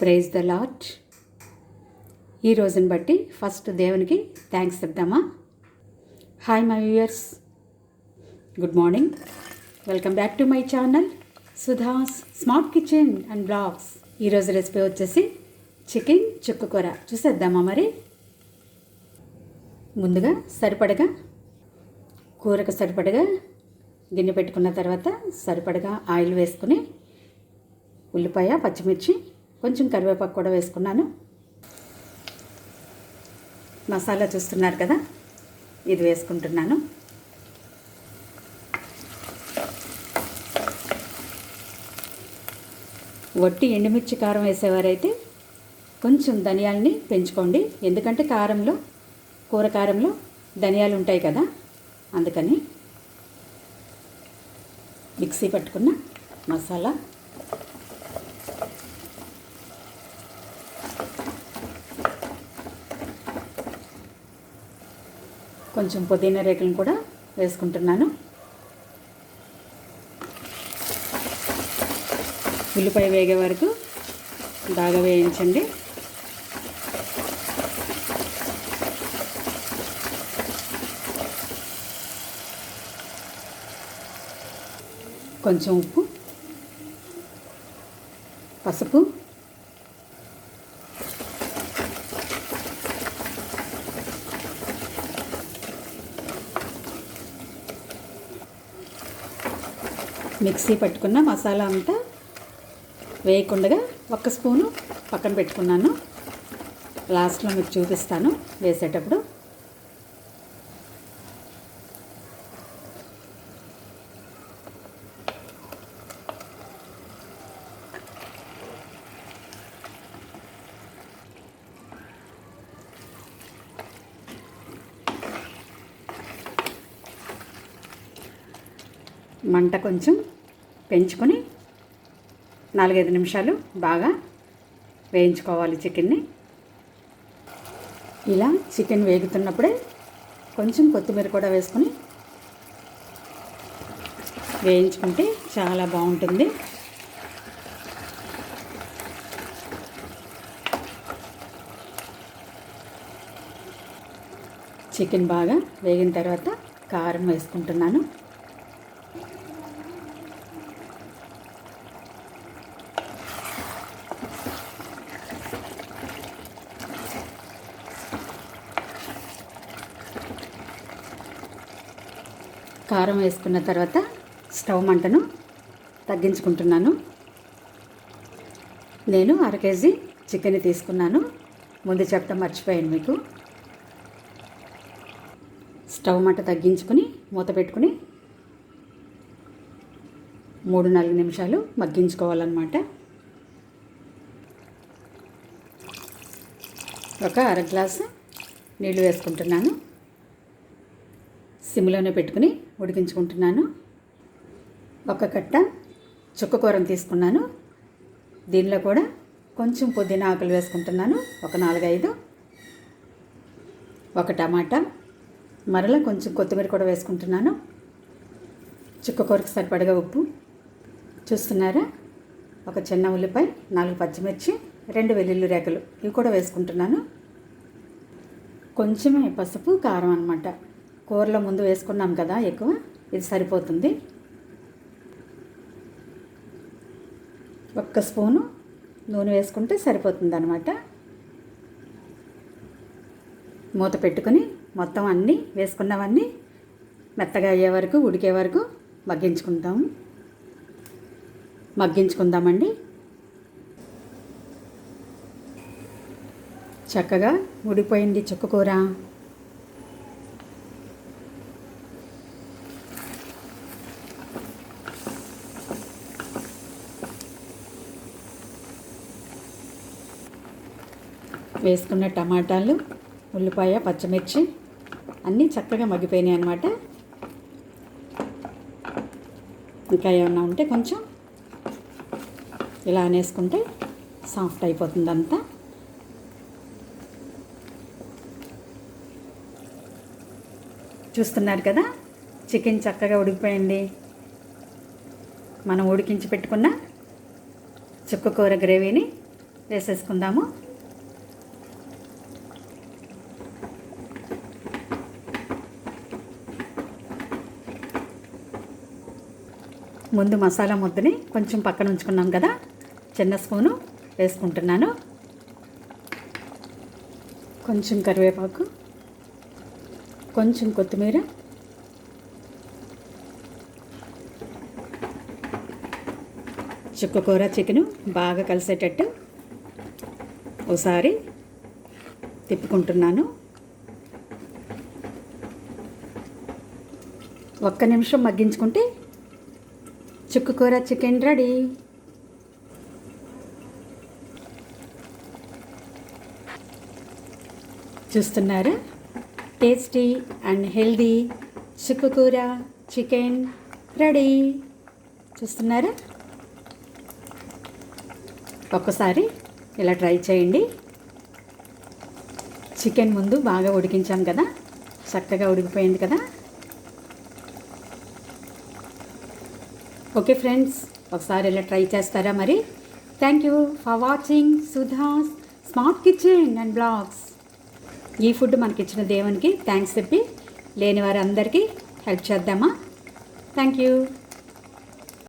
Praise the lot ఈ రోజుని బట్టి ఫస్ట్ దేవునికి thanks చెప్దామా? Hi my viewers. Good morning. Welcome back to my channel Sudha's smart kitchen and vlogs. ఈరోజు recipe వచ్చేసి chicken చుక్కు కూర. చూసేద్దామా మరి? ముందుగా సరిపడగా కూరకు సరిపడగా గిన్నె పెట్టుకున్న తర్వాత సరిపడగా ఆయిల్ వేసుకుని ఉల్లిపాయ పచ్చిమిర్చి కొంచెం కరివేపాకు కూడా వేసుకున్నాను. మసాలా చూస్తున్నారు కదా ఇది వేసుకుంటున్నాను. వట్టి ఎండుమిర్చి కారం వేసేవారైతే కొంచెం ధనియాలని పెంచుకోండి. ఎందుకంటే కారంలో కూర కారంలో ధనియాలు ఉంటాయి కదా అందుకని మిక్సీ పట్టుకున్న మసాలా కొంచెం పుదీనా రేకులను కూడా వేసుకుంటున్నాను. ఉల్లిపాయ వేగే వరకు బాగా వేయించండి. కొంచెం ఉప్పు పసుపు మిక్సీ పట్టుకున్న మసాలా అంతా వేయకుండా ఒక్క స్పూను పక్కన పెట్టుకున్నాను. లాస్ట్లో మీకు చూపిస్తాను వేసేటప్పుడు. మంట కొంచెం పెంచుకొని నాలుగైదు నిమిషాలు బాగా వేయించుకోవాలి చికెన్ని. ఇలా చికెన్ వేగుతున్నప్పుడే కొంచెం కొత్తిమీర కూడా వేసుకొని వేయించుకుంటే చాలా బాగుంటుంది. చికెన్ బాగా వేగిన తర్వాత కారం వేసుకుంటున్నాను. కారం వేసుకున్న తర్వాత స్టవ్ మంటను తగ్గించుకుంటున్నాను. నేను అర కేజీ చికెన్ తీసుకున్నాను. ముందు చెప్తా మర్చిపోయాను మీకు. స్టవ్ మంట తగ్గించుకుని మూత పెట్టుకుని మూడు నాలుగు నిమిషాలు మగ్గించుకోవాలన్నమాట. ఒక అర గ్లాసు నీళ్ళు వేసుకుంటున్నాను. సిమ్లోనే పెట్టుకుని ఉడికించుకుంటున్నాను. ఒక కట్ట చుక్కకూరను తీసుకున్నాను. దీనిలో కూడా కొంచెం పుదీనా ఆకులు వేసుకుంటున్నాను. ఒక నాలుగైదు. ఒక టమాటా. మరలా కొంచెం కొత్తిమీర కూడా వేసుకుంటున్నాను. చుక్క కూరకు సరిపడగా ఉప్పు. చూస్తున్నారా? ఒక చిన్న ఉల్లిపాయ నాలుగు పచ్చిమిర్చి రెండు వెల్లుల్లి రేకలు. ఇవి కూడా వేసుకుంటున్నాను. కొంచెమే పసుపు కారం అనమాట కూరలో ముందు వేసుకున్నాం కదా ఎక్కువ ఇది సరిపోతుంది. ఒక్క స్పూను నూనె వేసుకుంటే సరిపోతుంది అనమాట మూత పెట్టుకొని మొత్తం అన్నీ వేసుకున్నవన్నీ మెత్తగా అయ్యే వరకు ఉడికే వరకు మగ్గించుకుంటాము మగ్గించుకుందామండి. చక్కగా ఉడిపోయింది చుక్కకూర వేసుకున్న టమాటాలు ఉల్లిపాయ పచ్చిమిర్చి అన్నీ చక్కగా మగ్గిపోయినాయి అన్నమాట. ఇంకా ఏమన్నా ఉంటే కొంచెం ఇలా అనేసుకుంటే సాఫ్ట్ అయిపోతుంది అంతా. చూస్తున్నారు కదా చికెన్ చక్కగా ఉడికిపోయింది. మనం ఉడికించి పెట్టుకున్న చుక్క కూర గ్రేవీని వేసేసుకుందాము. ముందు మసాలా ముద్దని కొంచెం పక్కన ఉంచుకున్నాం కదా చిన్న స్పూను వేసుకుంటున్నాను. కొంచెం కరివేపాకు కొంచెం కొత్తిమీర చుక్కకూర చికెను బాగా కలిసేటట్టు ఒకసారి తిప్పుకుంటున్నాను. ఒక్క నిమిషం మగ్గించుకుంటే చుక్కకూర చికెన్ రెడీ. చూస్తున్నారా? టేస్టీ అండ్ హెల్దీ చుక్కకూర చికెన్ రెడీ. చూస్తున్నారా? ఒక్కసారి ఇలా ట్రై చేయండి. చికెన్ ముందు బాగా ఉడికించాం కదా? చక్కగా ఉడికిపోయింది కదా? ఓకే ఫ్రెండ్స్ ఒకసారి ఇలా ట్రై చేస్తారా మరి? Thank you for watching Sudha's smart kitchen and vlogs ఈ ఫుడ్ మనకి ఇచ్చిన దేవునికి థ్యాంక్స్ చెప్పి లేని వారందరికీ హెల్ప్ చేద్దామా? Thank you